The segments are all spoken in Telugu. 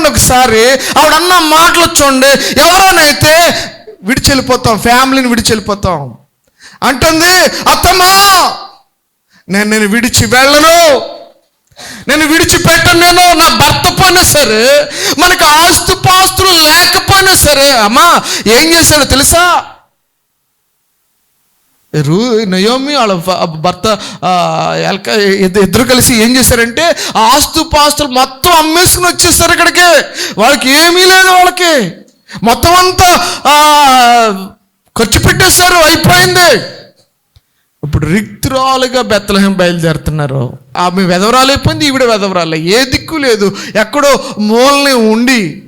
చూడండి ఒకసారి ఆవిడ అన్న మాటలు చూడండి. ఎవరోనైతే విడిచెళ్ళిపోతాం ఫ్యామిలీని విడిచెళ్ళిపోతాం అంటుంది అత్తమ్మా నేను నేను విడిచి వెళ్ళను. నేను విడిచిపెట్టను నేను. నా భర్త పోయినా సరే మనకు ఆస్తు పాస్తులు లేకపోయినా సరే అమ్మా ఏం చేశాడో తెలుసా? రూ నయోమి వాళ్ళ భర్త ఎలక ఎల్క- ఇద్దరు కలిసి ఏం చేశారంటే ఆ ఆస్తు పాస్తులు మొత్తం అమ్మేసుకుని వచ్చేసారు ఇక్కడికి. వాళ్ళకి ఏమీ లేదు వాళ్ళకి. మొత్తం అంతా ఖర్చు పెట్టేశారు అయిపోయింది. ఇప్పుడు రిక్తురాలుగా బెత్తలహం బయలుదేరుతున్నారు. ఆమె వెదవరాలు అయిపోయింది ఈవిడ వెదవరాలే ఏ దిక్కు లేదు. ఎక్కడో మూలని ఉండి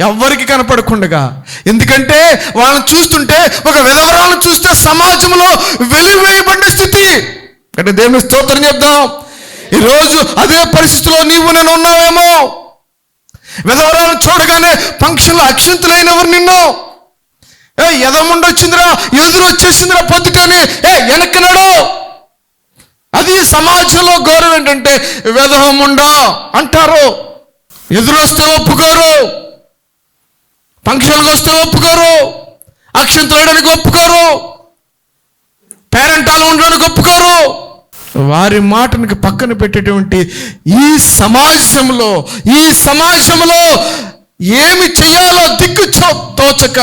ఎవ్వరికి కనపడకుండగా. ఎందుకంటే వాళ్ళని చూస్తుంటే ఒక విధవరాలను చూస్తే సమాజంలో వెలివేయబడిన స్థితి. అంటే దేవుని స్తోత్రం చెప్దాం. ఈరోజు అదే పరిస్థితిలో నీవు నేను ఉన్నావేమో? విధవరాలను చూడగానే ఫంక్షన్లో అక్షంతులైనవారు నిన్ను. ఏ ఎదముండి వచ్చిందిరా ఎదురు వచ్చేసిందిరా పొద్దుటని. ఏ వెనక్కినాడు అది సమాజంలో గౌరవం ఏంటంటే వెధవముండా అంటారు. ఎదురొస్తే ఒప్పుకోరు. ఫంక్షన్కి వస్తే ఒప్పుకోరు. అక్షంతలు వేయడానికి ఒప్పుకోరు. పేరెంటాలు ఉండడానికి ఒప్పుకోరు. వారి మాటనికి పక్కన పెట్టేటువంటి ఈ సమాజంలో ఈ సమాజంలో ఏమి చేయాలో దిక్కు తోచక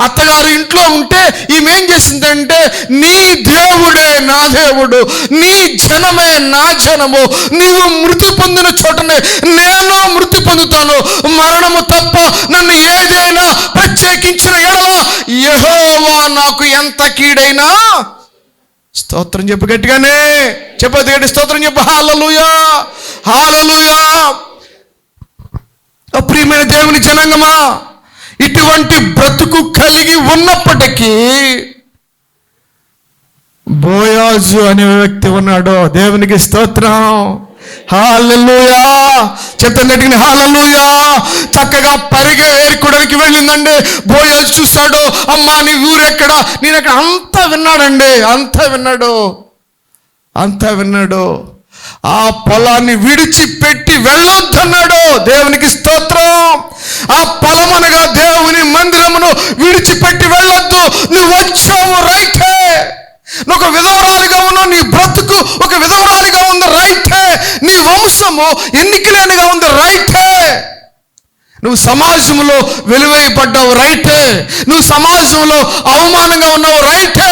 అత్తగారు ఇంట్లో ఉంటే ఈమె ఏం చేసిందంటే నీ దేవుడే నా దేవుడు నీ జనమే నా జనము నీవు మృతి పొందిన చోటనే నేను మృతి పొందుతాను మరణము తప్ప నన్ను ఏదైనా ప్రత్యేకించిన ఎడల యెహోవా నాకు ఎంత కీడైనా? స్తోత్రం చెప్పు గట్టిగానే చెప్పదు గట్టి స్తోత్రం చెప్పు. Hallelujah hallelujah. ప్రియమైన దేవుని జనంగమా ఇటువంటి బ్రతుకు కలిగి ఉన్నప్పటికీ బోయాజు అనే వ్యక్తి ఉన్నాడు. దేవునికి స్తోత్రం. హాలూయా చెప్తాను గట్టిగా హాలూయా చక్కగా పరిగె ఏరుకోవడానికి వెళ్ళిందండి. బోయాజు చూస్తాడు అమ్మా నీ ఊరెక్కడ నేను అక్కడ అంతా విన్నాడండి. అంతా విన్నాడు. అంతా విన్నాడు. ఆ పొలాన్ని విడిచిపెట్టి వెళ్ళొద్దన్నాడు. దేవునికి స్తోత్రం. ఆ పొలం అనగా దేవుని మందిరమును విడిచిపెట్టి వెళ్ళొద్దు. నువ్వు వచ్చావు రైటే నువ్వు ఒక విధవరాలుగా ఉన్నావు నీ బ్రతుకు ఒక విధవరాలుగా ఉంది రైటే నీ వంశము ఎన్నికలేనిగా ఉంది రైటే నువ్వు సమాజంలో వెలువైపడ్డావు రైటే నువ్వు సమాజంలో అవమానంగా ఉన్నావు రైటే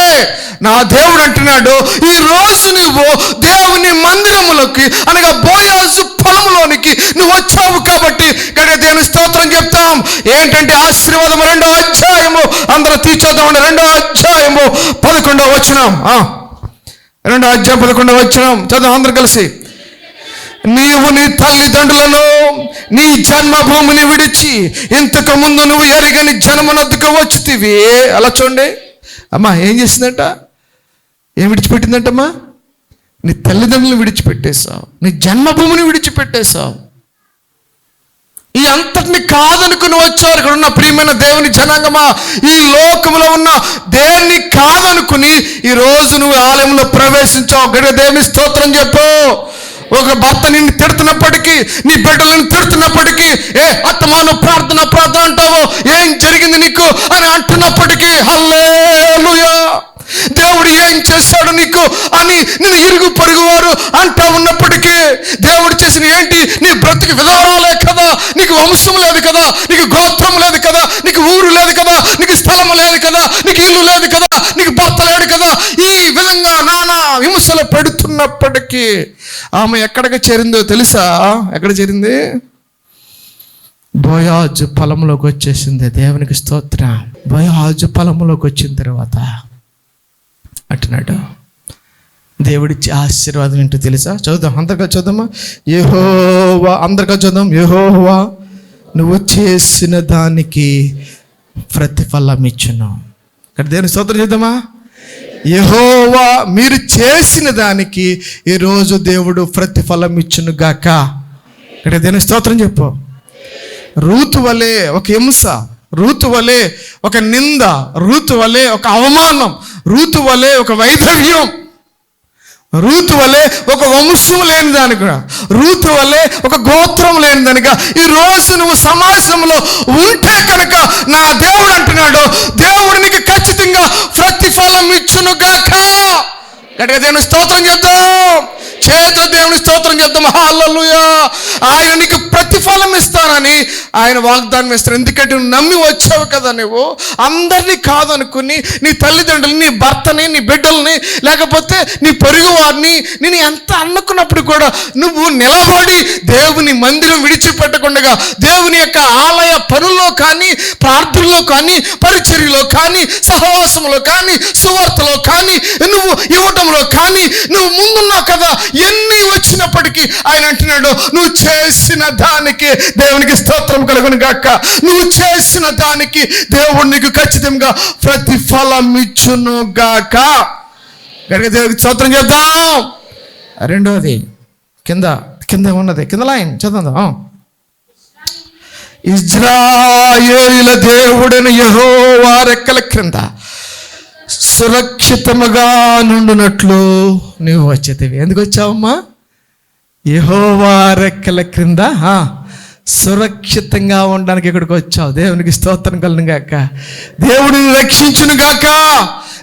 నా దేవుడు అంటున్నాడు ఈ రోజు నువ్వు దేవుని మందిరములోకి అనగా బోయాజు పొలంలోనికి నువ్వు వచ్చావు కాబట్టి ఇక్కడ దేవుని స్తోత్రం చెప్తాం. ఏంటంటే ఆశీర్వాదం రెండో అధ్యాయము అందరూ తీర్చొద్దాం రెండో అధ్యాయము పదకొండో వచ్చినాం ఆ. రెండో అధ్యాయం పదకొండో వచ్చినాం చదువు అందరు కలిసి. నీవు నీ తల్లిదండ్రులను నీ జన్మభూమిని విడిచి ఇంతకు ముందు నువ్వు ఎరగని జన్మనద్దుకు వచ్చితివి. అలా చూడండి. అమ్మా ఏం చేసిందంట? ఏం విడిచిపెట్టిందంటమ్మా? నీ తల్లిదండ్రులను విడిచిపెట్టేశావు. నీ జన్మభూమిని విడిచిపెట్టేశావు. ఈ అంతటిని కాదనుకుని వచ్చారు ఇక్కడ ఉన్న ప్రియమైన దేవుని జనాంగమా? ఈ లోకంలో ఉన్న దేన్ని కాదనుకుని ఈ రోజు నువ్వు ఆలయంలో ప్రవేశించావు. గడియ దేవుని స్తోత్రం చెప్పు. ఒక భర్త నిన్ను తిడుతున్నప్పటికీ నీ బిడ్డలను తిడుతున్నప్పటికీ ఏ అత్తమాను ప్రార్థన ప్రార్థన అంటావు? ఏం జరిగింది నీకు అని అంటున్నప్పటికీ హల్లేలుయా! దేవుడు ఏం చేశాడు నీకు అని నేను ఇరుగు పొరుగు వారు అంటా ఉన్నప్పటికీ దేవుడు చేసిన ఏంటి? నీ బ్రతికి విధానాలే కదా నీకు వంశం లేదు కదా నీకు గోత్రం లేదు కదా నీకు ఊరు లేదు కదా నీకు స్థలం లేదు కదా నీకు ఇల్లు లేదు కదా నీకు భర్త లేడు కదా. ఈ విధంగా నా హింసలు పెడుతున్నప్పటికీ ఆమె ఎక్కడికి చేరిందో తెలుసా? ఎక్కడ చేరింది? బోయాజు పొలంలోకి వచ్చేసింది. దేవునికి స్తోత్ర. బోయాజు పొలంలోకి వచ్చిన తర్వాత అంటున్నాడు దేవుడిచ్చి ఆశీర్వాదం ఏంటో తెలుసా? చదువుదాం అందరికీ చూద్దామా? యెహోవా అందరికీ చూద్దాం. యెహోవా నువ్వు చేసిన దానికి ప్రతిఫలం ఇచ్చును. ఇక్కడ దేవుని స్తోత్రం చేద్దామా? యహోవా మీరు చేసిన దానికి ఈరోజు దేవుడు ప్రతిఫలం ఇచ్చును గాక ఇక్కడ దేని స్తోత్రం చెప్పు. రూతు వలె ఒక హింస రూతు వలె ఒక నింద రూతు వలె ఒక అవమానం రూతు వలె ఒక వైధవ్యం. రూతు వలె ఒక వంశం లేని దానిగా రూతు వలె ఒక గోత్రం లేని దానిగా ఈ రోజు నువ్వు సమాజంలో ఉంటే కనుక నా దేవుడు అంటున్నాడు దేవుడు నీకు ఖచ్చితంగా ప్రతిఫలం ఇచ్చును గాక గట్టిగా దేవుని స్తోత్రం చేద్దాం. చేత దేవుని స్తోత్రం చేద్దాం. హాలూయా ఆయన నీకు ప్రతిఫలం ఇస్తానని ఆయన వాగ్దానం ఇస్తారు ఎందుకంటే నువ్వు నమ్మి వచ్చావు కదా నువ్వు. అందరినీ కాదనుకుని నీ తల్లిదండ్రులని నీ భర్తని నీ బిడ్డల్ని లేకపోతే నీ పొరుగు వారిని నేను ఎంత అనుకున్నప్పుడు కూడా నువ్వు నిలబడి దేవుని మందిరం విడిచిపెట్టకుండా దేవుని యొక్క ఆలయ పనుల్లో కానీ ప్రార్థనలో కానీ పరిచర్యలో కానీ సహవాసంలో కానీ సువార్తలో కానీ నువ్వు ఇవ్వటంలో కానీ నువ్వు ముందున్నావు కదా. ఎన్ని వచ్చినప్పటికీ ఆయన అంటున్నాడు నువ్వు చేసిన దానికి దేవునికి స్తోత్రం కలుగును గాక. నువ్వు చేసిన దానికి దేవుడు నీకు ఖచ్చితంగా ప్రతిఫలం ఇచ్చును గాక. గడిగ దేవునికి స్తోత్రం చేద్దాం. రెండవది కింద కింద ఉన్నది కింద లైన్ చదువుదాం ఇజ్రాయేలీల దేవుడైన యహో వారెక్కల క్రింద సురక్షితముగా నుండునట్లు నువ్వు వచ్చేతివి. ఎందుకు వచ్చావమ్మా? యహోవా రెక్కల క్రింద సురక్షితంగా ఉండడానికి ఇక్కడికి వచ్చావు? దేవునికి స్తోత్రం కలను గాక. దేవుడిని రక్షించును గాక.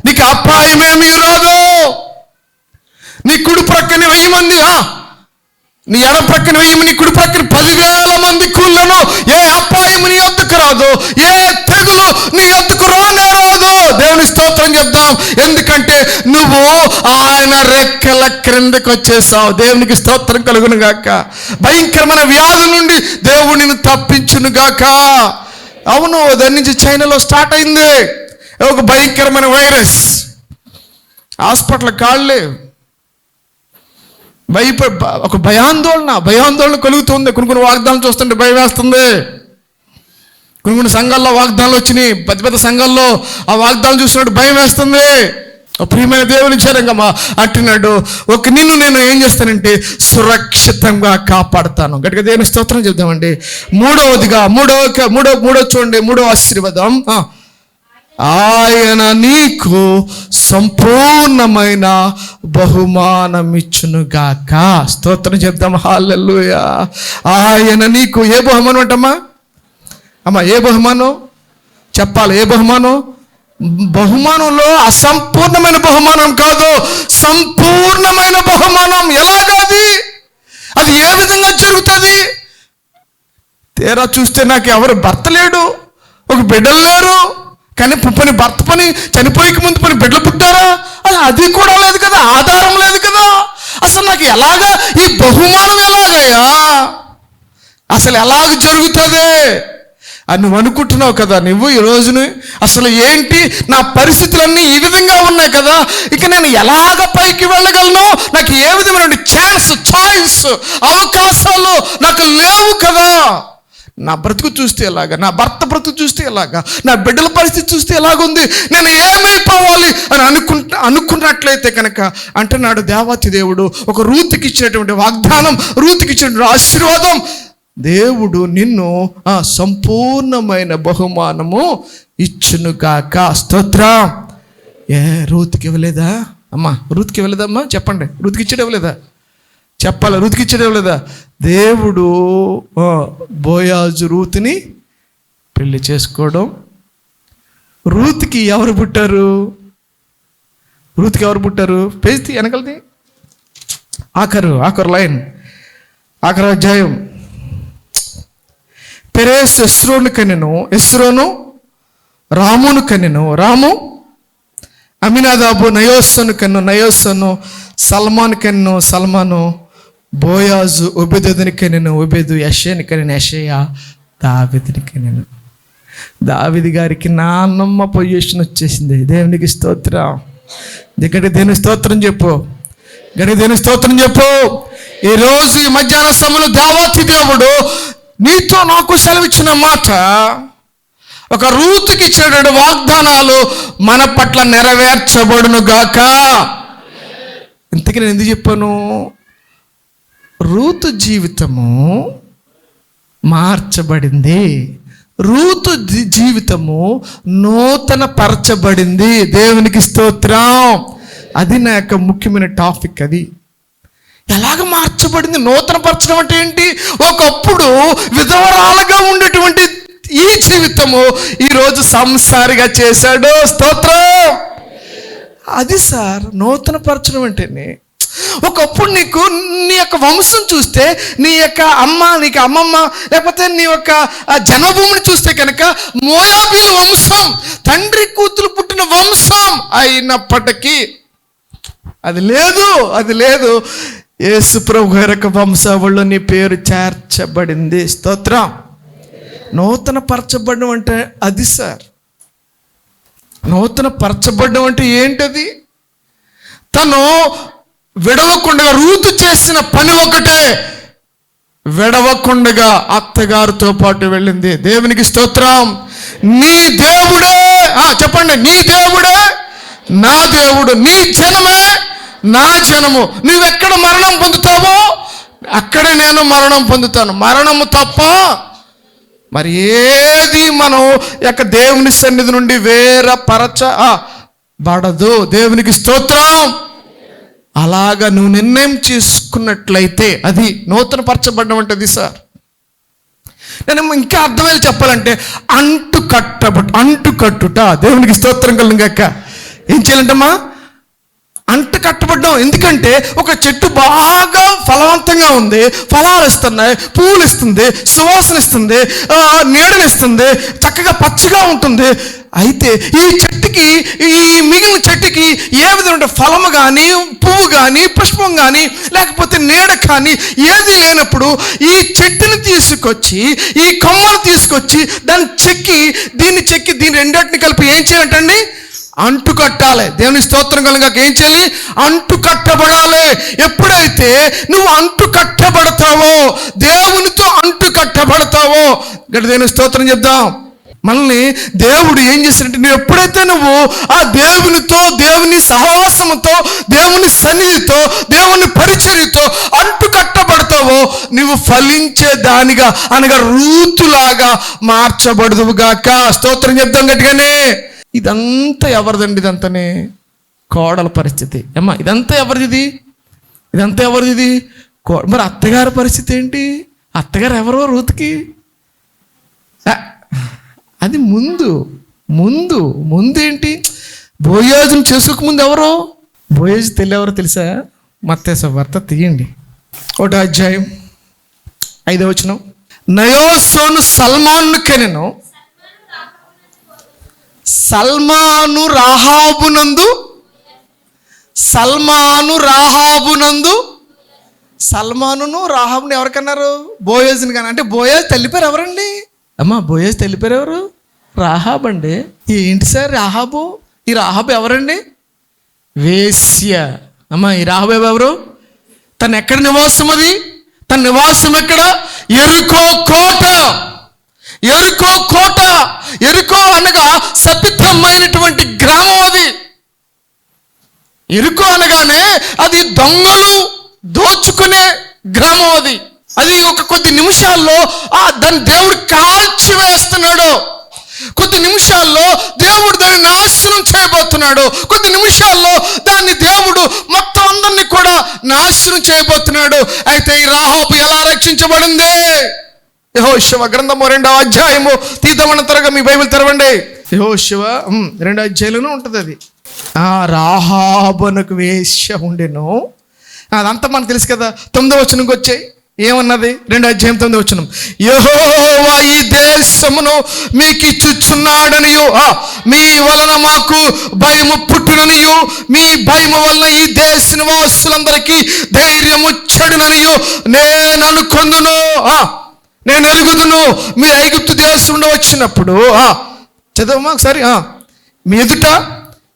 నీకు అపాయమేమీ రాదు. నీ కుడి ప్రక్కన వెయ్యి మంది ఆ, నీ ఎడ ప్రక్కన వెయ్యి నీ కుడి ప్రక్కన పదివేల మంది కూళ్ళను ఏ అపాయం నీ వద్దకు రాదు ఏ తెగులు నీ వద్దకు రానే రాదు. దేవుని స్తోత్రం చెప్దాం. ఎందుకంటే నువ్వు ఆయన రెక్కల క్రిందకు వచ్చేసావు. దేవునికి స్తోత్రం కలుగును గాక. భయంకరమైన వ్యాధి నుండి దేవుడు నిన్ను తప్పించును గాక. అవును దాని నుంచి చైనాలో స్టార్ట్ అయింది. ఒక భయంకరమైన వైరస్. హాస్పిటల్ కాళ్ళే భయప ఒక భయాందోళన భయాందోళన కలుగుతుంది. కొన్ని కొన్ని వాగ్దానాలు చూస్తుంటే భయం వేస్తుంది కొన్ని కొన్ని సంఘాల్లో వాగ్దానాలు వచ్చినాయి. పెద్ద పెద్ద సంఘాల్లో ఆ వాగ్దానాలు చూసినట్టు భయం వేస్తుంది ప్రియమైన దేవుని చేరంగమ్మా అంటున్నాడు ఒక నిన్ను నేను ఏం చేస్తానంటే సురక్షితంగా కాపాడుతాను. గట్టిగా దేవుని స్తోత్రం చెప్దామండి. మూడవదిగా మూడవ మూడో మూడో చూడండి మూడో ఆశీర్వాదం. ఆయన నీకు సంపూర్ణమైన బహుమానమిచ్చునుగాక. స్తోత్రం చెప్దాం హాలెల్లుయా. ఆయన నీకు ఏ బహుమానం అంటమ్మా? అమ్మా ఏ బహుమానం? చెప్పాలి ఏ బహుమానం? బహుమానంలో అసంపూర్ణమైన బహుమానం కాదు సంపూర్ణమైన బహుమానం. ఎలాగది అది ఏ విధంగా జరుగుతుంది? తీరా చూస్తే నాకు ఎవరు భర్త లేడు? ఒక బిడ్డలు లేరు? కానీ పు- పని భర్త పని చనిపోయక ముందు పని బిడ్డలు పుట్టారా? అది అది కూడా లేదు కదా ఆధారం లేదు కదా. అసలు నాకు ఎలాగా ఈ బహుమానం ఎలాగయ్యా? అసలు ఎలాగ జరుగుతుంది? అని నువ్వు అనుకుంటున్నావు కదా నువ్వు ఈ రోజుని అసలు ఏంటి? నా పరిస్థితులన్నీ ఈ విధంగా ఉన్నాయి కదా. ఇక నేను ఎలాగ పైకి వెళ్ళగలను? నాకు ఏ విధమైన ఛాన్స్ ఛాయిస్ అవకాశాలు నాకు లేవు కదా. నా బ్రతుకు చూస్తే ఎలాగా? నా భర్త బ్రతుకు చూస్తే ఎలాగా? నా బిడ్డల పరిస్థితి చూస్తే ఎలాగుంది? నేను ఏమైపోవాలి అని అనుకుంటా అనుకున్నట్లయితే కనుక అంటున్నాడు దేవాతి దేవుడు. ఒక రూతికి ఇచ్చినటువంటి వాగ్దానం రూతికి ఇచ్చినటువంటి ఆశీర్వాదం. దేవుడు నిన్ను ఆ సంపూర్ణమైన బహుమానము ఇచ్చునుగాక. స్తోత్రం. ఏ రూత్కి ఇవ్వలేదా? అమ్మా రూత్కి ఇవ్వలేదమ్మా? చెప్పండి. రూత్కి ఇచ్చాడు ఇవ్వలేదా? చెప్పాలా? రూత్కి ఇవ్వలేదా? దేవుడు బోయాజు రూత్ని పెళ్ళి చేసుకోవడం. రూత్కి ఎవరు పుట్టారు? రూత్కి ఎవరు పుట్టారు? పేజీ వెనకలది. ఆఖరు ఆఖరు లైన్. ఆఖరు అధ్యాయం. పెరేస్ ఎస్రోను కనెను ఎస్రోను రామును కనెను. రాము అమినాదాబు నయోసను కన్ను నయోసను సల్మాన్ కన్ను సల్మాను బోయాజు ఒబెదుని నేను ఒబెదు యషని కనెను యషయ దావిదిని కనెను దావిది గారికి నాన్నమ్మ పొజిషన్ వచ్చేసింది. దేవునికి స్తోత్రం. దగ్గర దేని స్తోత్రం చెప్పు. గడి దేని స్తోత్రం చెప్పు. ఈ రోజు ఈ మధ్యాహ్న సమయంలో దేవాతి దేవుడు నీతో నాకు సెలవిచ్చిన మాట ఒక రూతుకి ఇచ్చినటువంటి వాగ్దానాలు మన పట్ల నెరవేర్చబడును గాక ఇంతకీ నేను ఎందుకు చెప్పాను? రూతు జీవితము మార్చబడింది. రూతు జీవితము నూతన పరచబడింది దేవునికి స్తోత్రం. అది నా యొక్క ముఖ్యమైన టాపిక్ అది. ఎలాగ మార్చబడింది? నూతన పరచడం అంటే ఏంటి? ఒకప్పుడు విధవరాలుగా ఉండేటువంటి ఈ జీవితము ఈరోజు సంసారిగా చేశాడు. స్తోత్రం. అది సార్ నూతన పరచడం అంటేనే ఒకప్పుడు నీకు నీ యొక్క వంశం చూస్తే నీ యొక్క అమ్మ నీకు అమ్మమ్మ లేకపోతే నీ యొక్క జనభూమిని జన్మభూమిని చూస్తే కనుక మోయాబీల వంశం తండ్రి కూతురు పుట్టిన వంశం అయినప్పటికీ అది లేదు అది లేదు. యేసు ప్రభు యొక్క వంశావళిలో నీ పేరు చేర్చబడింది. స్తోత్రం. నూతన పరచబడడం అంటే అది సార్. నూతన పరచబడడం అంటే ఏంటది? తను విడవకుండా రూతు చేసిన పని ఒకటే. విడవకుండగా అత్తగారితో పాటు వెళ్ళింది. దేవునికి స్తోత్రం. నీ దేవుడే ఆ, చెప్పండి నీ దేవుడే నా దేవుడు నీ జనమే నా జనము. నువ్వెక్కడ మరణం పొందుతావో అక్కడే నేను మరణం పొందుతాను. మరణము తప్ప మరి ఏది మనం యొక్క దేవుని సన్నిధి నుండి వేరపరచ ఆ, బడదు దేవునికి స్తోత్రం. అలాగా నువ్వు నిర్ణయం చేసుకున్నట్లయితే అది నూతన అంటే అది సార్. నేను ఇంకా అర్థమయ్యేది చెప్పాలంటే అంటు కట్టబట్ అంటు కట్టుట. దేవునికి స్తోత్రం కలుగాక ఏం చేయాలంటమ్మా? అంటు కట్టబడ్డం. ఎందుకంటే ఒక చెట్టు బాగా ఫలవంతంగా ఉంది. ఫలాలు ఇస్తున్నాయి పువ్వులు ఇస్తుంది సువాసన ఇస్తుంది నీడనిస్తుంది చక్కగా పచ్చగా ఉంటుంది. అయితే ఈ చెట్టుకి ఈ మిగిలిన చెట్టుకి ఏ విధమైన ఫలము కానీ పువ్వు కానీ పుష్పం కానీ లేకపోతే నీడ కానీ ఏది లేనప్పుడు ఈ చెట్టుని తీసుకొచ్చి ఈ కొమ్మను తీసుకొచ్చి దాన్ని చెక్కి దీన్ని చెక్కి దీన్ని రెండింటిని కలిపి ఏం చేయాలంటండి? అంటు కట్టాలి దేవుని స్తోత్రం కనుక ఏం చేయాలి? అంటు కట్టబడాలి ఎప్పుడైతే నువ్వు అంటు కట్టబడతావో దేవునితో అంటు కట్టబడతావో ఇక్కడ దేవుని స్తోత్రం చెప్దాం. మనల్ని దేవుడు ఏం చేశాడంటే నువ్వు ఎప్పుడైతే నువ్వు ఆ దేవునితో దేవుని సహవాసముతో దేవుని సన్నిధితో దేవుని పరిచర్యతో అంటు కట్టబడతావో నువ్వు ఫలించే దానిగా అనగా రూతులాగా మార్చబడదువుగాక స్తోత్రం చెప్దాం గట్టిగానే. ఇదంతా ఎవరిదండి ఇదంతనే? కోడల పరిస్థితి. అమ్మా ఇదంతా ఎవరిది ఇదంతా ఎవరిది కో- మరి అత్తగారి పరిస్థితి ఏంటి? అత్తగారు ఎవరో రూత్కి? అది ముందు ముందు ముందు ఏంటి బోయాజును చేసుకోక ముందు ఎవరు? బోయాజు తెలియవరో తెలుసా? మత్తేస వార్త తీయండి. ఒకటి అధ్యాయం ఐదో వచనం. నయోసోను సల్మాన్ను కనెను సల్మాను రాహాబునందు సల్మాను రాహాబునందు సల్మానును రాహాబుని ఎవరికన్నారు? బోయోజ్ని కానీ అంటే బోయోజ్ తల్లిపారు ఎవరండి? అమ్మా బోయేజ్ తల్లిపారు ఎవరు? రాహాబ్ అండి. ఏంటి సార్ రాహాబు? ఈ రాహాబు ఎవరండి? వేశ్య. అమ్మా ఈ రాహాబు ఎవరు? తను ఎక్కడ నివాసం అది? తన నివాసం ఎక్కడ? ఎరుకో కోట. ఎరుకో కోట. ఎరుకో అనగా సపితమైనటువంటి గ్రామం అది. ఎరుకో అనగానే అది దొంగలు దోచుకునే గ్రామం అది. అది ఒక కొద్ది నిమిషాల్లో ఆ దాన్ని దేవుడు కాల్చి వేస్తున్నాడు. కొద్ది నిమిషాల్లో దేవుడు దాన్ని నాశనం చేయబోతున్నాడు. కొద్ది నిమిషాల్లో దాన్ని దేవుడు మొత్తం అందరినీ కూడా నాశనం చేయబోతున్నాడు. అయితే ఈ రాహాబు ఎలా రక్షించబడింది? యహో శివ గ్రంథము రెండో అధ్యాయము తీద్దామన్న త్వరగా మీ బైబిల్ తెరవండి. యహో శివ ఉమ్, రెండో అధ్యాయంలోనూ ఉంటుంది అది. ఆ రాహాబునకు వేష ఉండెను. అదంతా మనకు తెలుసు కదా తొమ్మిదో వచ్చినకి వచ్చాయి ఏమన్నది? రెండు అధ్యాయం తొమ్మిది వచనం. యహోవా ఈ దేశమును మీకు ఇచ్చుచున్నాడనియు. ఆ, మీ వలన మాకు భయము పుట్టుననియు. మీ భయము వలన ఈ దేశ నివాసులందరికీ ధైర్యము చెడుననియు. నేను అనుకుందును. ఆ, నేను ఎరుగుదును మీరు ఐగుప్తు దేశం నుండి వచ్చినప్పుడు ఆ, చదవమా ఒకసారి ఆ, మీ ఎదుట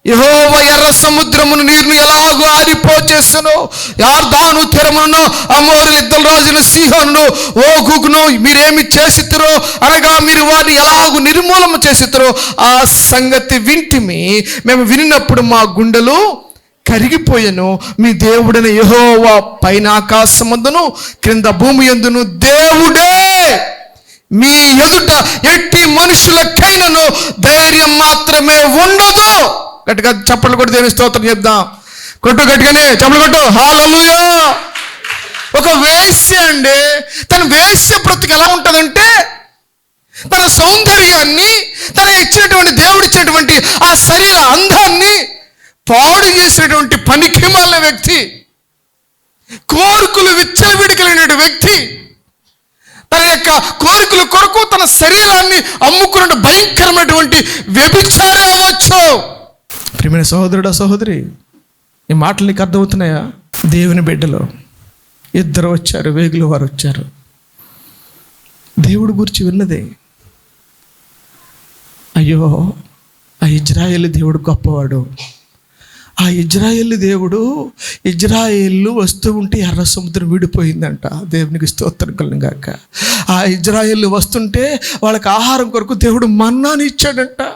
యహోవ ఎర్ర సముద్రమును నీరును ఎలాగో ఆరిపోచేసను? యార్దాను తెరమును అమోరు ఇద్దరు రాజును సిహోను ఓగును మీరేమి చేసిద్దరో అనగా మీరు వారిని ఎలాగో నిర్మూలన చేసిద్దరో ఆ సంగతి వింటిమి. మేము వినినప్పుడు మా గుండెలు కరిగిపోయాను. మీ దేవుడని యహోవా పైన ఆకాశమందును క్రింద భూమి ఎందును దేవుడే. మీ ఎదుట ఎట్టి మనుషులకైనను ధైర్యం మాత్రమే ఉండదు. గట్టిగా చప్పట్లు కూడా దేని స్తోత్రం చెప్దాం. కొట్టు గట్టిగానే చెప్పులు కొట్టు. హాలూయా ఒక వేశ్య అండి తన వేశ్య బ్రతుకు ఎలా ఉంటుందంటే తన సౌందర్యాన్ని తన ఇచ్చినటువంటి దేవుడు ఇచ్చినటువంటి ఆ శరీర అందాన్ని పాడు చేసినటువంటి పనికి మాలిన వ్యక్తి కోరికలు విచ్చలవిడికలిగిన వ్యక్తి తన యొక్క కోరికల కొరకు తన శరీరాన్ని అమ్ముకున్న భయంకరమైనటువంటి వ్యభిచారి అవ్వచ్చు. ప్రియమైన సహోదరుడా సహోదరి ఈ మాటలు నీకు అర్థమవుతున్నాయా? దేవుని బిడ్డలో ఇద్దరు వచ్చారు వేగులు వారు వచ్చారు. దేవుడు గురించి విన్నదే. అయ్యో ఆ ఇజ్రాయేల్ దేవుడు గొప్పవాడు. ఆ ఇజ్రాయేల్ దేవుడు ఇజ్రాయేళ్ళు వస్తూ ఉంటే ఎర్ర సముద్రం విడిపోయిందంట. దేవునికి స్తోత్రం గాక. ఆ ఇజ్రాయేళ్ళు వస్తుంటే వాళ్ళకి ఆహారం కొరకు దేవుడు మన్నాని ఇచ్చాడంట.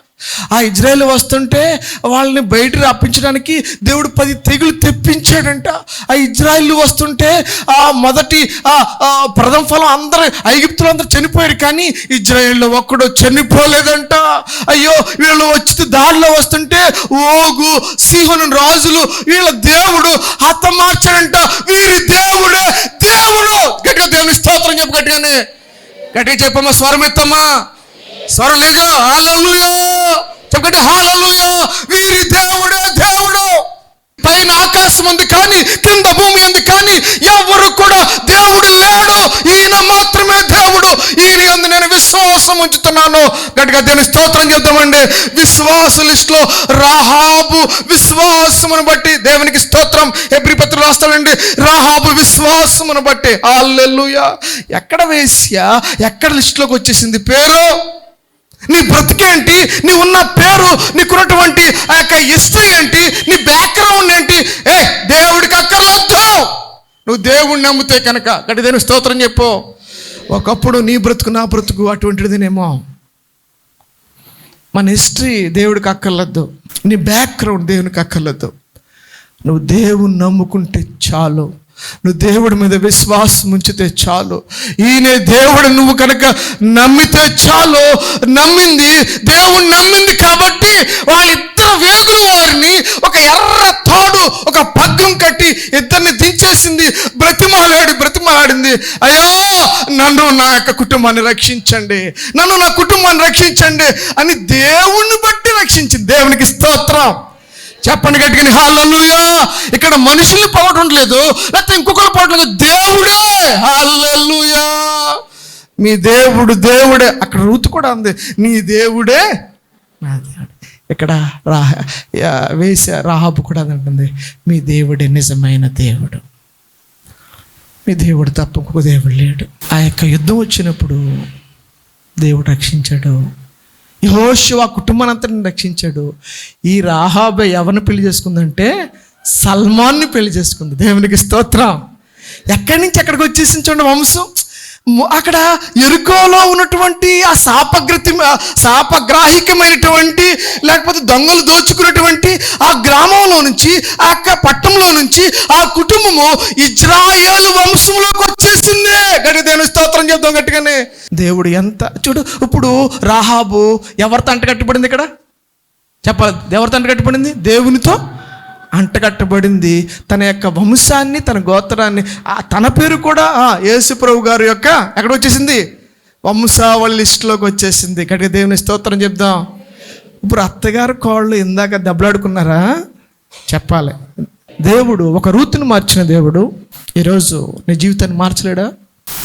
ఆ ఇజ్రాయెల్ వస్తుంటే వాళ్ళని బయట రప్పించడానికి దేవుడు పది తెగులు తెప్పించాడంట. ఆ ఇజ్రాయిల్ వస్తుంటే ఆ మొదటి ఆ ప్రథమ ఫలం అందరూ ఐగుప్తులు అందరూ చనిపోయారు కానీ ఇజ్రాయెల్లో ఒక్కడు చనిపోలేదంట. అయ్యో వీళ్ళు వచ్చి దారిలో వస్తుంటే ఓగు సింహను రాజులు వీళ్ళ దేవుడు హతమార్చాడంట. వీరి దేవుడే దేవుడు. గట్టిగా దేవుని స్తోత్రం చెప్పు గట్టిగానే. గట్టిగా చెప్పమ్మా స్వరం ఎత్తమ్మా స్వరం లేదు హాలూయా చెప్పండి హాలూయా వీరి దేవుడే దేవుడు పైన ఆకాశం ఉంది కానీ కింద భూమి ఉంది కానీ ఎవరు కూడా దేవుడు లేడు. ఈయన మాత్రమే దేవుడు. ఈయన ఎందు నేను విశ్వాసం ఉంచుతున్నాను. గట్టిగా దేవుని స్తోత్రం చేద్దామండి. విశ్వాస లిస్టులో రాహాబు విశ్వాసమును బట్టి దేవునికి స్తోత్రం. ఎప్పుడు పత్రులు రాస్తాడండి రాహాబు విశ్వాసమును బట్టి. ఆల్లెల్లుయా ఎక్కడ వేశ్యా? ఎక్కడ లిస్టులోకి వచ్చేసింది పేరు? నీ బ్రతికేంటి నీ ఉన్న పేరు నీకున్నటువంటి ఆ యొక్క హిస్టరీ ఏంటి? నీ బ్యాక్గ్రౌండ్ ఏంటి? ఏ దేవుడికి అక్కర్లేదు. నువ్వు దేవుడిని నమ్మితే కనుక గట్టి దేని స్తోత్రం చెప్పు. ఒకప్పుడు నీ బ్రతుకు నా బ్రతుకు అటువంటిదినేమో. మన హిస్టరీ దేవుడికి అక్కర్లేదు. నీ బ్యాక్గ్రౌండ్ దేవునికి అక్కర్లేదు. నువ్వు దేవుని నమ్ముకుంటే చాలు. నువ్వు దేవుడి మీద విశ్వాసం ఉంచితే చాలు. ఈయన దేవుడు నువ్వు కనుక నమ్మితే చాలు. నమ్మింది దేవుడు నమ్మింది కాబట్టి వాళ్ళిద్దరు వేగులు వారిని ఒక ఎర్ర తాడు ఒక పగ్గం కట్టి ఇద్దరిని దించేసింది. బ్రతిమాలాడి బ్రతిమాలాడింది. అయ్యో నన్ను నా యొక్క కుటుంబాన్ని రక్షించండి. నన్ను నా కుటుంబాన్ని రక్షించండి అని దేవుణ్ణి బట్టి రక్షించింది. దేవునికి స్తోత్రం. చెప్పండి గట్టిగా హాలూయా ఇక్కడ మనుషుల్ని పోవటం లేదు లేకపోతే ఇంకొకరు పోవటం లేదు దేవుడే! హాలూయా మీ దేవుడు దేవుడే. అక్కడ రూతు కూడా ఉంది. నీ దేవుడే నా దేవుడు. ఇక్కడ రా వేసే రాహాబు కూడా అది అంటుంది మీ దేవుడే నిజమైన దేవుడు. మీ దేవుడు తప్ప ఇంకొక దేవుడు లేడు. ఆ యొక్క యుద్ధం వచ్చినప్పుడు దేవుడు రక్షించాడు. యహోషువ కుటుంబాన్ని అంతటిని రక్షించాడు. ఈ రాహాబే ఎవరిని పెళ్ళి చేసుకుందంటే సల్మాన్ని పెళ్ళి చేసుకుంది. దేవునికి స్తోత్రం. ఎక్కడి నుంచి ఎక్కడికి వచ్చేసింది చూడండి వంశం. అక్కడ ఎరుకోలో ఉన్నటువంటి ఆ శాపగ్రతి శాపగ్రాహికమైనటువంటి లేకపోతే దొంగలు దోచుకున్నటువంటి ఆ గ్రామంలో నుంచి ఆ యొక్క పట్టణంలో నుంచి ఆ కుటుంబము ఇజ్రాయేల్ వంశంలోకి వచ్చేసిందే. గట్టి దేవుని స్తోత్రం చెప్తాం గట్టిగానే. దేవుడు ఎంత చూడు ఇప్పుడు రాహాబు ఎవరితో అంట కట్టబడింది ఇక్కడ? చెప్పాలి ఎవరితో అంట కట్టబడింది? దేవునితో అంటగట్టబడింది. తన యొక్క వంశాన్ని తన గోత్రాన్ని తన పేరు కూడా యేసుప్రభు గారి యొక్క ఎక్కడ వచ్చేసింది? వంశావళి లిస్టులోకి వచ్చేసింది. ఇక్కడికి దేవుని స్తోత్రం చెప్దాం. ఇప్పుడు అత్తగారు కోళ్ళు ఇందాక దెబ్బలాడుకున్నారా? చెప్పాలి. దేవుడు ఒక రూతుని మార్చిన దేవుడు. ఈరోజు నీ జీవితాన్ని మార్చలేడా?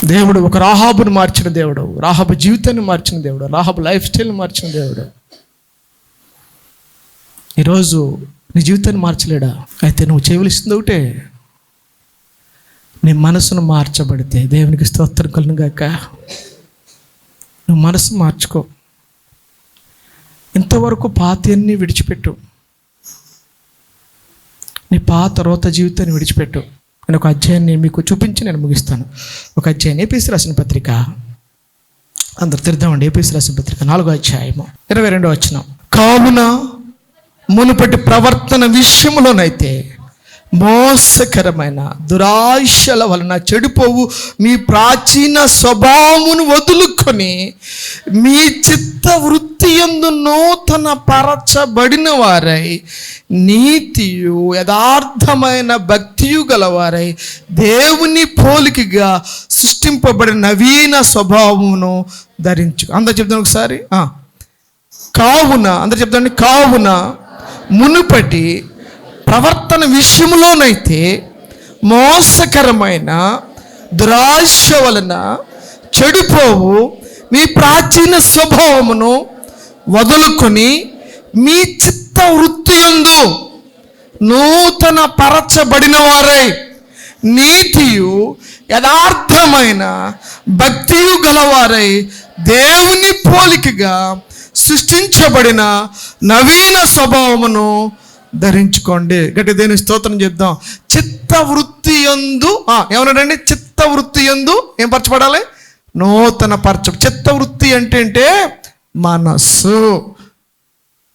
దేవుడు ఒక రాహాబుని మార్చిన దేవుడు. రాహాబు జీవితాన్ని మార్చిన దేవుడు. రాహాబు లైఫ్ స్టైల్ని మార్చిన దేవుడు. ఈరోజు నీ జీవితాన్ని మార్చలేడా? అయితే నువ్వు చేయవలసింది ఒకటే. నీ మనసును మార్చబడితే దేవునికి స్తోత్రం కలుగాక నువ్వు మనసు మార్చుకో. ఇంతవరకు పాతయన్ని విడిచిపెట్టు. నీ పాత రోత జీవితాన్ని విడిచిపెట్టు. నేను ఒక అధ్యాయాన్ని మీకు చూపించి నేను ముగిస్తాను. ఒక అధ్యాయం ఏపీసీ రాసిన పత్రిక. అందరు తిరుద్దామండి ఏపీసీ రాసిన పత్రిక నాలుగో అధ్యాయము ఇరవై రెండో వచ్చిన కావున మునుపటి ప్రవర్తన విషయంలోనైతే మోసకరమైన దురాశల వలన చెడిపోవు మీ ప్రాచీన స్వభావమును వదులుకొని మీ చిత్త వృత్తి ఎందు నూతన పరచబడిన వారై నీతియు యథార్థమైన భక్తియు గలవారై దేవుని పోలికగా సృష్టింపబడిన నవీన స్వభావమును ధరించు. అందరు చెప్తాను ఒకసారి? కావున అందరు చెప్తాను కావున మునుపటి ప్రవర్తన విషయంలోనైతే మోసకరమైన దురాశ వలన చెడిపోవు మీ ప్రాచీన స్వభావమును వదులుకొని మీ చిత్త వృత్తి యందు నూతన పరచబడిన వారై నీతియు యథార్థమైన భక్తియు గలవారై దేవుని పోలికగా సృష్టించబడిన నవీన స్వభావమును ధరించుకోండి. గట్టి దేని స్తోత్రం చెప్దాం. చిత్త వృత్తి ఎందు ఏమన్నాడండి? చిత్త వృత్తి ఎందు ఏం పరచబడాలి? నూతన పరచ చిత్త వృత్తి అంటే అంటే మనస్సు.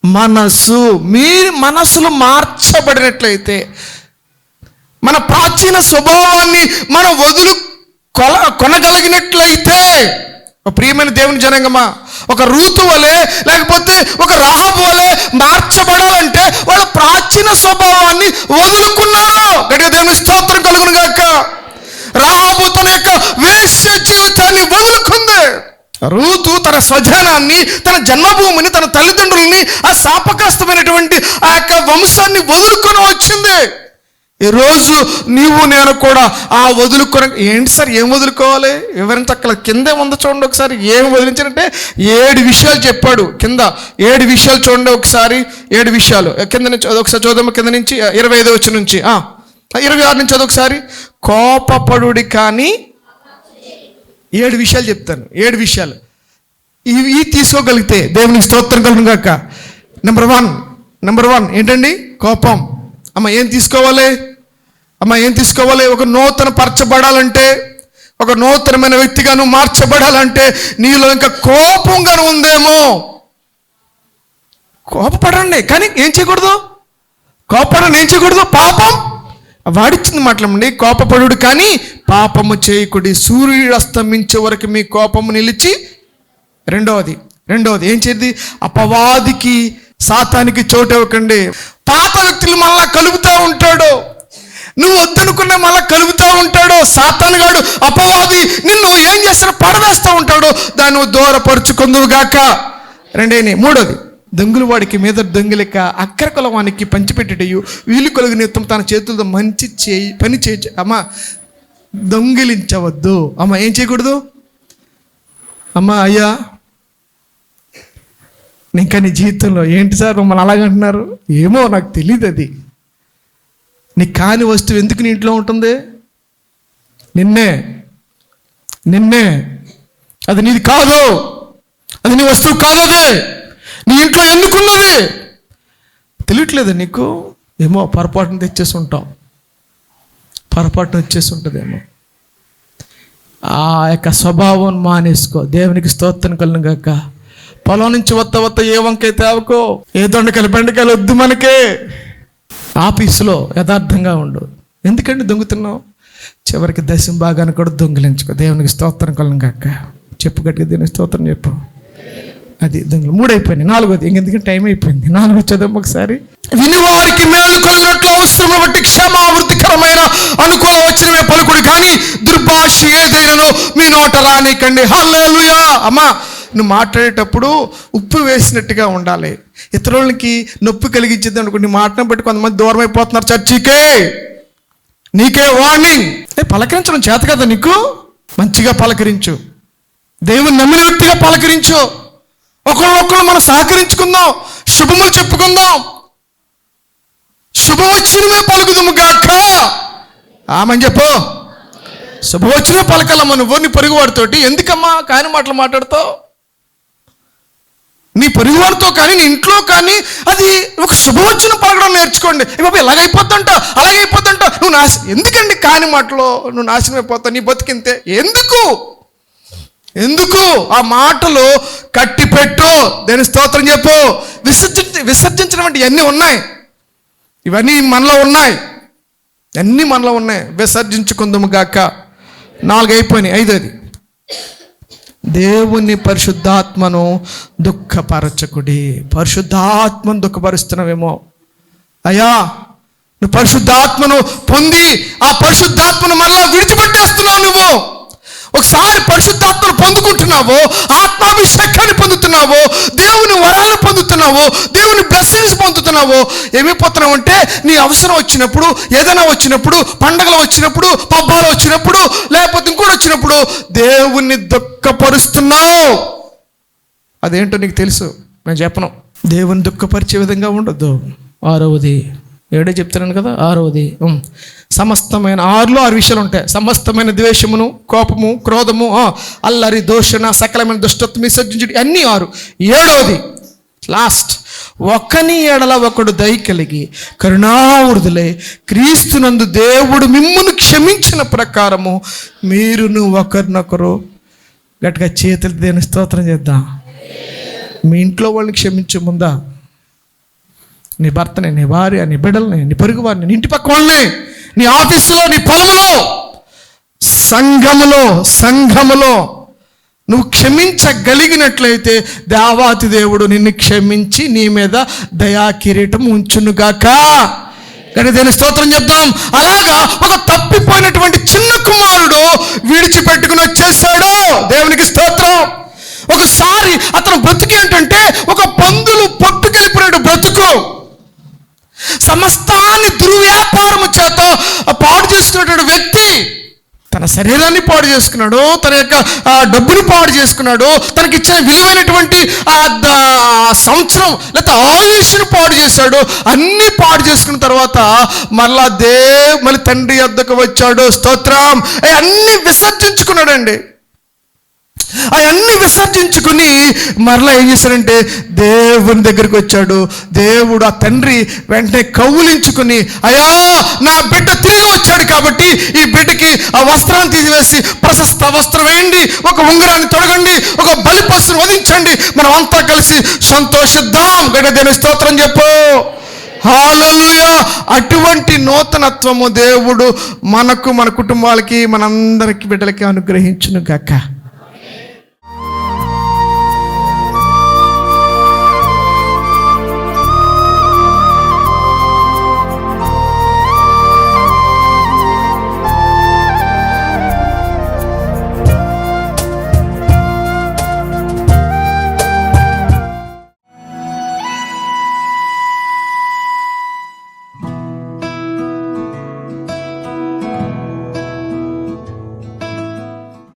మనస్సు. మీ మనస్సులు మార్చబడినట్లయితే మన ప్రాచీన స్వభావాన్ని మనం వదులు కొల కొనగలిగినట్లయితే ప్రియమైన దేవుని జనంగమా? ఒక రూతు వలె లేకపోతే ఒక రాహబు వలె మార్చబడాలంటే వాళ్ళ ప్రాచీన స్వభావాన్ని వదులుకున్నారు గట్టిగా దేవుని స్తోత్రం కలుగును గాక. రాహబు తన యొక్క వేశ్య జీవితాన్ని వదులుకుంది. రూతు తన స్వజనాన్ని తన జన్మభూమిని తన తల్లిదండ్రులని ఆ శాపగ్రస్తమైనటువంటి ఆ యొక్క వంశాన్ని వదులుకొని వచ్చింది. ఈరోజు నీవు నేను కూడా ఆ వదులుకొని ఏంటి సార్ ఏం వదులుకోవాలి? వివరించి కిందే ఉంది చూడండి ఒకసారి. ఏం వదిలించారంటే ఏడు విషయాలు చెప్పాడు. కింద ఏడు విషయాలు చూడండి ఒకసారి. ఏడు విషయాలు. కింద నుంచి ఒకసారి చూద్దాము? కింద నుంచి ఇరవై ఐదు వచ్చి నుంచి. ఇరవై ఆరు నుంచి అదొకసారి కోపపడుడి కానీ ఏడు విషయాలు చెప్తాను. ఏడు విషయాలు. ఇవి తీసుకోగలిగితే దేవునికి స్తోత్రం కలుగును కాక నెంబర్ వన్ నెంబర్ వన్ ఏంటండి? కోపం. అమ్మ ఏం తీసుకోవాలి? అమ్మ ఏం తీసుకోవాలి? ఒక నూతన పరచబడాలంటే ఒక నూతనమైన వ్యక్తిగాను మార్చబడాలంటే నీలో ఇంకా కోపంగా ఉందేమో? కోపపడండి కానీ ఏం చేయకూడదు? కోపడని ఏం చేయకూడదు? పాపం. వాడిచ్చింది మాట్లాడండి కోపపడుడు కానీ పాపము చేయకుడి. సూర్యుడు అస్తమించే వరకు మీ కోపము నిలిచి రెండవది రెండవది ఏం చేద్ది అపవాదికి సాతానికి చోటు ఇవ్వకండి పాత వ్యక్తులు మళ్ళా కలుపుతూ ఉంటాడు. నువ్వు వద్దనుకున్న మళ్ళా కలుపుతూ ఉంటాడు? సాతానుగాడు అపవాది నిన్ను ఏం చేస్తాడు పడవేస్తూ ఉంటాడు? దాన్ని నువ్వు దూరపరుచుకుందువు గాక రెండేని మూడోది దొంగులు వాడికి మీద దొంగిలక అక్కర కులవానికి పంచిపెట్టేటయు వీలు కొలుగు నిత్తం తన చేతులతో మంచి చేయి పని చే అమ్మ దొంగిలించవద్దు. అమ్మ ఏం చేయకూడదు? అమ్మ అయ్యా ఇంకా నీ జీవితంలో ఏంటి సార్ మమ్మల్ని అలాగంటున్నారు? ఏమో నాకు తెలియదు అది నీ కాని వస్తువు ఎందుకు నీ ఇంట్లో ఉంటుంది? నిన్నే నిన్నే. అది నీది కాదు. అది నీ వస్తువు కాదు అది నీ ఇంట్లో ఎందుకున్నది? తెలియట్లేదు నీకు? ఏమో పొరపాటున తెచ్చేసి ఉంటాం పొరపాటున వచ్చేసి ఉంటుందేమో ఆ యొక్క స్వభావం మానేసుకో. దేవునికి స్తోత్రం కలను గాక. పొలం నుంచి వత్త వత్త ఏ వంకై తేవకో? ఏ దొండకాయలు బెండకాయలు వద్దు మనకే. ఆఫీసులో యథార్థంగా ఉండు. ఎందుకండి దొంగతున్నావు చివరికి దశం భాగాన్ని కూడా దొంగిలించుకో. దేవునికి స్తోత్రం కొలం గాక. చెప్పు గట్టిగా దేవునికి స్తోత్రం చెప్పు. అది దొంగలు. మూడు అయిపోయింది నాలుగోది ఇంకెందుకంటే టైం అయిపోయింది. నాలుగు చదువు ఒకసారి. వినివారికి మేలు కలిగినట్లు అవసరం బట్టి క్షమావృత్తికరమైన అనుకూల వచ్చినవే పలుకుడు. కానీ దుర్భాష ఏదైనాను మీ నోట రానికండి. హల్లెలూయా! అమ్మా! నువ్వు మాట్లాడేటప్పుడు ఉప్పు వేసినట్టుగా ఉండాలి. ఇతరులకి నొప్పి కలిగించింది అనుకో నీ మాటను బట్టి కొంతమంది దూరం అయిపోతున్నారు చర్చికే. నీకే వార్నింగ్ ఏ పలకరించడం చేత కదా నీకు? మంచిగా పలకరించు. దేవుని నమ్మిన వ్యక్తిగా పలకరించు. ఒకళ్ళొకళ్ళు మనం సహకరించుకుందాం శుభములు చెప్పుకుందాం. శుభవచనమే పలుకుదుము గాక. ఆమెని చెప్పు. శుభవచనమే పలకాలమ్మా నువ్వు నీ పొరుగువాడితోటి. ఎందుకమ్మా కాని మాటలు మాట్లాడతావు? నీ పొరుగువాడితో కానీ నీ ఇంట్లో కానీ అది ఒక శుభవచనం పలకడం నేర్చుకోండి. బాబు ఎలాగైపోద్దంట అలాగైపోతుంటా? నువ్వు నాశ ఎందుకండి కాని మాటలో నువ్వు నాశనం అయిపోతావు నీ బతికింతే? ఎందుకు? ఎందుకు? ఆ మాటలు కట్టిపెట్టు దేని స్తోత్రం చెప్పు. విసర్జించ విసర్జించడం అంటే ఇవన్నీ ఉన్నాయి. ఇవన్నీ మనలో ఉన్నాయి. అన్నీ మనలో ఉన్నాయి. విసర్జించుకుందాము గాక. నాలుగు అయిపోయినాయి ఐదోది. దేవుని పరిశుద్ధాత్మను దుఃఖపరచకుడి. పరిశుద్ధాత్మను దుఃఖపరుస్తున్నావేమో? అయ్యా నువ్వు పరిశుద్ధాత్మను పొంది ఆ పరిశుద్ధాత్మను మళ్ళా విడిచిపెట్టేస్తున్నావు నువ్వు. ఒకసారి పరిశుద్ధాత్మను పొందుకుంటున్నావు ఆత్మాభిషేకాన్ని పొందుతున్నావు దేవుని వరాలు పొందుతున్నావు దేవుని బ్లెస్సింగ్స్ పొందుతున్నావు ఏమైపోతున్నావు అంటే నీ అవసరం వచ్చినప్పుడు ఏదైనా వచ్చినప్పుడు పండగలు వచ్చినప్పుడు పబ్బాలు వచ్చినప్పుడు లేకపోతే ఇంకోటి వచ్చినప్పుడు దేవుణ్ణి దుఃఖపరుస్తున్నావు. అదేంటో నీకు తెలుసు నేను చెప్పను. దేవుని దుఃఖపరిచే విధంగా ఉండొద్దు. ఆరవది ఏడే చెప్తున్నాను కదా ఆరవది ఉమ్. సమస్తమైన ఆరులో ఆరు విషయాలు ఉంటాయి. సమస్తమైన ద్వేషమును కోపము క్రోధము ఆ, అల్లరి దోషణ సకలమైన దుష్టత్వం విసర్జించడం అన్నీ ఆరు. ఏడవది లాస్ట్ ఒకని ఎడల ఒకడు దయ కలిగి కరుణావృదులై క్రీస్తునందు దేవుడు మిమ్మును క్షమించిన ప్రకారము మీరును ఒకరినొకరు గట్టిగా చేతులు దేని స్తోత్రం చేద్దాం? మీ ఇంట్లో వాళ్ళని క్షమించే ముందా? నీ భర్తని నీ భార్య నీ బిడ్డల్ని నీ పొరుగు వారిని నీ ఇంటి పక్క వాళ్ళని నీ ఆఫీసులో నీ పొలంలో సంఘములో సంఘములో నువ్వు క్షమించగలిగినట్లయితే దేవాతి దేవుడు నిన్ను క్షమించి నీ మీద దయా కిరీటం ఉంచునుగాక. కానీ దేని స్తోత్రం చెప్దాం. అలాగా ఒక తప్పిపోయినటువంటి చిన్న కుమారుడు విడిచిపెట్టుకుని వచ్చేసాడు. దేవునికి స్తోత్రం. ఒకసారి అతను బ్రతుకు ఏంటంటే ఒక పందులు పట్టుకెళ్ళిపోయాడు బ్రతుకు. సమస్తాన్ని దుర్వ్యాపారము చేత పాడు చేసుకున్నటువంటి వ్యక్తి తన శరీరాన్ని పాడు చేసుకున్నాడు తన యొక్క డబ్బును డబ్బుని పాడు చేసుకున్నాడు తనకి ఇచ్చిన విలువైనటువంటి ఆ సంవత్సరం లేకపోతే ఆయుష్ను పాడు చేశాడు అన్ని పాడు చేసుకున్న తర్వాత మళ్ళా దే మళ్ళీ తండ్రి వద్దకు వచ్చాడు స్తోత్రం. అన్నీ అన్ని విసర్జించుకున్నాడండి. అవన్నీ విసర్జించుకుని మరలా ఏం చేశారంటే దేవుని దగ్గరికి వచ్చాడు. దేవుడు ఆ తండ్రి వెంటనే కౌలించుకుని అయ్యా నా బిడ్డ తిరిగి వచ్చాడు కాబట్టి ఈ బిడ్డకి ఆ వస్త్రాన్ని తీసివేసి ప్రశస్త వస్త్రం వేయండి ఒక ఉంగరాన్ని తొడగండి ఒక బలిపశును వధించండి. మనం అంతా కలిసి సంతోషిద్దాం. గడ్డ దేని స్తోత్రం చెప్పు. హాలలుయా! అటువంటి నూతనత్వము దేవుడు మనకు మన కుటుంబాలకి మనందరికి బిడ్డలకి అనుగ్రహించును గక్క